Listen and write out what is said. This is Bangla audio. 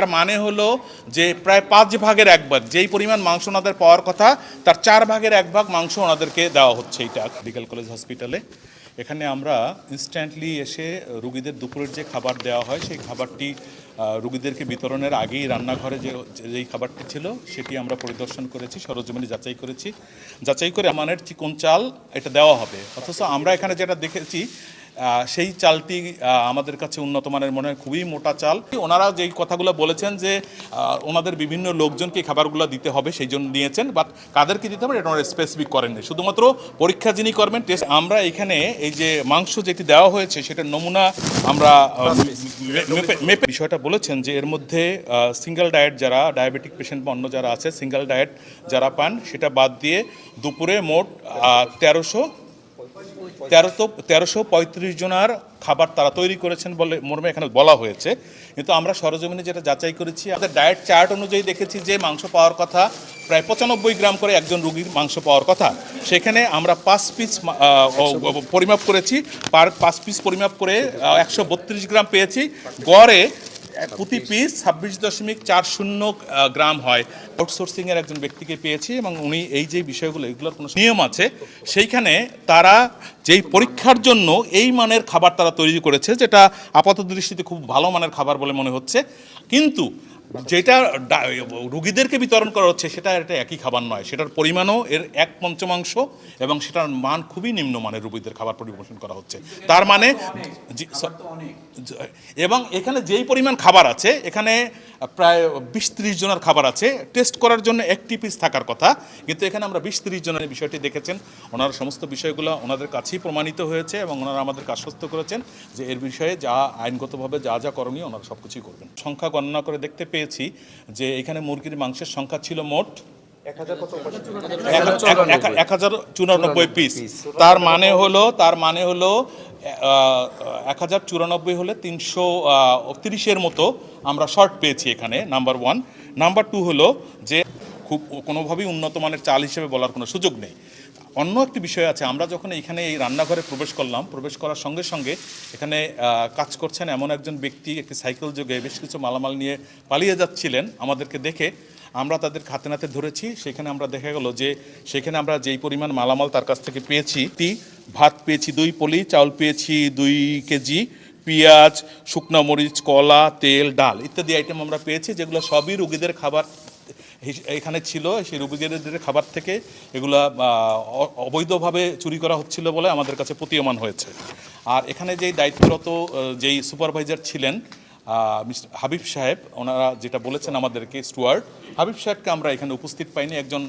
তার মানে হলো যে প্রায় পাঁচ ভাগের এক ভাগ, যেই পরিমাণ মাংস ওনাদের পাওয়ার কথা, তার চার ভাগের এক ভাগ মাংস ওনাদেরকে দেওয়া হচ্ছে এইটা মেডিকেল কলেজ হসপিটালে। এখানে আমরা ইনস্ট্যান্টলি এসে রুগীদের দুপুরের যে খাবার দেওয়া হয়, সেই খাবারটি রুগীদেরকে বিতরণের আগেই রান্নাঘরে যে, যেই খাবারটি ছিল, সেটি আমরা পরিদর্শন করেছি, সরজমিনি যাচাই করেছি। যাচাই করে আমানের চিকন চাল এটা দেওয়া হবে। অথচ আমরা এখানে যেটা দেখেছি সেই চালটি আমাদের কাছে উন্নত মানের মনে হয় খুবই মোটা চাল। ওনারা যেই কথাগুলো বলেছেন যে ওনাদের বিভিন্ন লোকজনকে খাবারগুলো দিতে হবে সেই জন্য নিয়েছেন বাট কাদেরকে দিতে হবে এটা ওনারা স্পেসিফিক করেননি শুধুমাত্র পরীক্ষা যিনি করবেন টেস্ট আমরা এখানে এই যে মাংস যেটি দেওয়া হয়েছে সেটার নমুনা আমরা মেপে বিষয়টা বলেছেন যে এর মধ্যে সিঙ্গেল ডায়েট যারা ডায়াবেটিক পেশেন্ট বা অন্য যারা আছে সিঙ্গেল ডায়েট যারা পান সেটা বাদ দিয়ে দুপুরে মোট তেরোশো তেরোশো তেরোশো পঁয়ত্রিশ জনার খাবার তারা তৈরি করেছেন বলে মর্মে এখানে বলা হয়েছে। কিন্তু আমরা সরজমিনে যেটা যাচাই করেছি, আমাদের ডায়েট চার্ট অনুযায়ী দেখেছি যে মাংস পাওয়ার কথা প্রায় পঁচানব্বই গ্রাম করে একজন রুগীর মাংস পাওয়ার কথা। সেখানে আমরা পাঁচ পিস পরিমাপ করেছি, পার পাঁচ পিস পরিমাপ করে একশো বত্রিশ গ্রাম পেয়েছি। গড়ে প্রতি পিস ছাব্বিশ দশমিক চার শূন্য গ্রাম হয়। আউটসোর্সিংয়ের একজন ব্যক্তিকে পেয়েছি এবং উনি এই যে বিষয়গুলো, এগুলোর কোনো নিয়ম আছে, সেইখানে তারা যেই পরীক্ষার জন্য এই মানের খাবার তারা তৈরি করেছে, যেটা আপাত দৃষ্টিতে খুব ভালো মানের খাবার বলে মনে হচ্ছে। কিন্তু যেটা রুগীদেরকে বিতরণ করা হচ্ছে, সেটা এটা একই খাবার নয়। সেটার পরিমাণও এর এক পঞ্চমাংশ এবং সেটার মান খুবই নিম্নমানের রুগীদের খাবার পরিবেশন করা হচ্ছে। তার মানে এবং এখানে যেই পরিমাণ খাবার আছে, এখানে প্রায় বিশ ত্রিশ জনের খাবার আছে। টেস্ট করার জন্য একটি পিস থাকার কথা, কিন্তু এখানে আমরা বিশ ত্রিশ জনের বিষয়টি দেখেছেন। ওনারা সমস্ত বিষয়গুলো ওনাদের কাছেই প্রমাণিত হয়েছে এবং ওনারা আমাদেরকে আশ্বস্ত করেছেন যে এর বিষয়ে যা আইনগতভাবে যা যা করণীয় ওনারা সব কিছুই করবেন। সংখ্যা গণনা করে দেখতে পেয়েছি যে এখানে মুরগির মাংসের সংখ্যা ছিল মোট এক হাজার চুরানব্বই পিস তার মানে হলো, তার মানে হলো এক হাজার চুরানব্বই হলে তিনশো তিরিশের মতো আমরা শর্ট পেয়েছি এখানে নাম্বার ওয়ান নাম্বার টু হলো যে খুব কোনোভাবেই উন্নত মানের চাল হিসেবে বলার কোনো সুযোগ নেই। অন্য একটি বিষয় আছে। আমরা যখন এইখানে এই রান্নাঘরে প্রবেশ করলাম, প্রবেশ করার সঙ্গে সঙ্গে এখানে কাজ করছেন এমন একজন ব্যক্তি, একটি সাইকেল যোগে বেশ কিছু মালামাল নিয়ে পালিয়ে যাচ্ছিলেন আমাদেরকে দেখে। আমরা তাদের হাতে নাতে ধরেছি, সেখানে আমরা দেখা গেল যে সেখানে আমরা যেই পরিমাণ মালামাল তার কাছ থেকে পেয়েছি, তি ভাত পেয়েছি দুই, পলি চাউল পেয়েছি দুই কেজি, পেঁয়াজ, শুকনো মরিচ, কলা, তেল, ডাল ইত্যাদি আইটেম আমরা পেয়েছি, যেগুলো সবই রুগীদের খাবার এখানে ছিল, সেই রুগীদের খাবার থেকে এগুলা অবৈধভাবে চুরি করা হচ্ছিল বলে আমাদের কাছে প্রতীয়মান হয়েছে। আর এখানে যেই দায়িত্বরত যেই সুপারভাইজার ছিলেন হাবিব সাহেব, ওনারা যেটা বলেছেন আমাদেরকে স্টুয়ার্ড হাবিব সাহেবকে আমরা এখানে উপস্থিত পাইনি, একজন